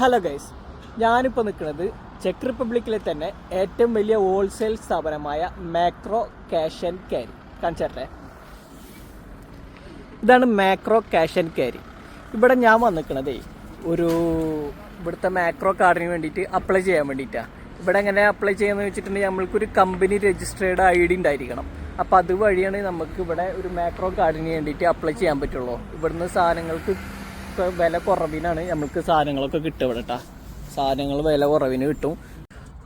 Hello guys ഞാനിപ്പോൾ നിൽക്കുന്നത് check റിപ്പബ്ലിക്കിലെ തന്നെ ഏറ്റവും വലിയ ഹോൾസെയിൽ സ്ഥാപനമായ മാക്രോ ക്യാഷ് ആൻഡ് ക്യാരി കാണിച്ചേട്ടെ ഇതാണ് മാക്രോ ക്യാഷ് ആൻഡ് ക്യാരി ഇവിടെ ഞാൻ വന്നിക്കണതേ ഒരു ഇവിടുത്തെ മാക്രോ കാർഡിന് വേണ്ടിയിട്ട് അപ്ലൈ ചെയ്യാൻ വേണ്ടിയിട്ടാണ് ഇവിടെ എങ്ങനെ അപ്ലൈ ചെയ്യാമെന്ന് വെച്ചിട്ടുണ്ടെങ്കിൽ നമ്മൾക്കൊരു കമ്പനി രജിസ്റ്റേർഡ് ഐ ഡി ഉണ്ടായിരിക്കണം. അപ്പോൾ അതുവഴിയാണ് നമുക്ക് ഇവിടെ ഒരു മാക്രോ കാർഡിന് വേണ്ടിയിട്ട് അപ്ലൈ ചെയ്യാൻ പറ്റുള്ളൂ. ഇവിടുന്ന് സാധനങ്ങൾക്ക് ഇപ്പോൾ വില കുറവിനാണ് നമ്മൾക്ക് സാധനങ്ങളൊക്കെ കിട്ടുക ഇവിടെ കേട്ടോ സാധനങ്ങൾ വില കുറവിന് കിട്ടും.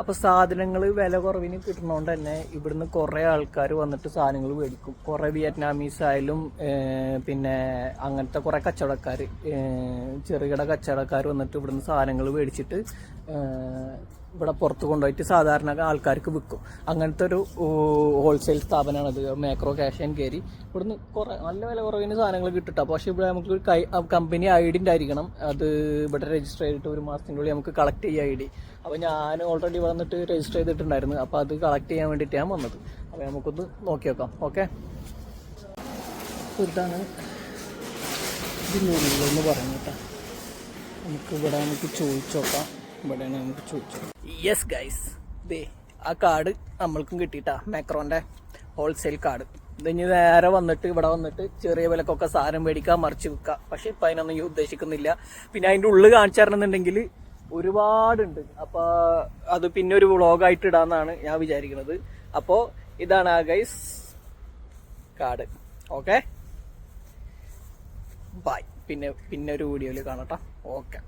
അപ്പോൾ സാധനങ്ങൾ വില കുറവിന് കിട്ടുന്നതുകൊണ്ട് തന്നെ ഇവിടുന്ന് കുറേ ആൾക്കാർ വന്നിട്ട് സാധനങ്ങൾ മേടിക്കും. കുറേ വിയറ്റ്നാമീസ് ആയാലും പിന്നെ അങ്ങനത്തെ കുറേ കച്ചവടക്കാർ ചെറുകിട കച്ചവടക്കാർ വന്നിട്ട് ഇവിടുന്ന് സാധനങ്ങൾ മേടിച്ചിട്ട് ഇവിടെ പുറത്ത് കൊണ്ടുപോയിട്ട് സാധാരണ ആൾക്കാർക്ക് വിൽക്കും. അങ്ങനത്തെ ഒരു ഹോൾസെയിൽ സ്ഥാപനമാണത് മാക്രോ ക്യാഷ് ആൻഡ് കയറി ഇവിടുന്ന് കുറേ നല്ല വില കുറവിന് സാധനങ്ങൾ കിട്ടും പക്ഷേ ഇവിടെ നമുക്ക് കൈ കമ്പനി ഐ ഡി ഉണ്ടായിരിക്കണം. അത് ഇവിടെ രജിസ്റ്റർ ചെയ്തിട്ട് ഒരു മാസത്തിനുള്ളിൽ നമുക്ക് കളക്ട് ചെയ്യുക ഐ ഡി അപ്പോൾ ഞാൻ ഓൾറെഡി വന്നിട്ട് രജിസ്റ്റർ ചെയ്തിട്ടുണ്ടായിരുന്നു. അപ്പോൾ അത് കളക്ട് ചെയ്യാൻ വേണ്ടിയിട്ട് ഞാൻ വന്നത്. അപ്പോൾ നമുക്കൊന്ന് നോക്കി നോക്കാം. ഓക്കെ ഇതാണ് ഇതിനുള്ളിലെന്ന് പറഞ്ഞു കേട്ടോ. നമുക്ക് ചോദിച്ചു നോക്കാം. ഇവിടെയാണ് നമുക്ക് ചോദിച്ചു യെസ് ഗൈസ് ദേ ആ കാർഡ് നമ്മൾക്കും കിട്ടിയിട്ടാ. മാക്രോന്റെ ഹോൾസെയിൽ കാർഡ്. ഇനി നേരെ വന്നിട്ട് ഇവിടെ വന്നിട്ട് ചെറിയ വിലക്കൊക്കെ സാധനം മേടിക്കാൻ മറിച്ച് വിൽക്കുക പക്ഷെ ഇപ്പം അതിനൊന്നും ഈ ഉദ്ദേശിക്കുന്നില്ല. പിന്നെ അതിന്റെ ഉള്ളിൽ കാണിച്ചു തരണമെന്നുണ്ടെങ്കിൽ ഒരുപാടുണ്ട്. അപ്പോൾ അത് പിന്നെ ഒരു വ്ളോഗായിട്ട് ഇടാന്നാണ് ഞാൻ വിചാരിക്കുന്നത്. അപ്പോൾ ഇതാണ് ആ ഗൈസ് കാർഡ്. ഓക്കെ ബൈ പിന്നെ പിന്നെ ഒരു വീഡിയോയിൽ കാണട്ടോ ഓക്കെ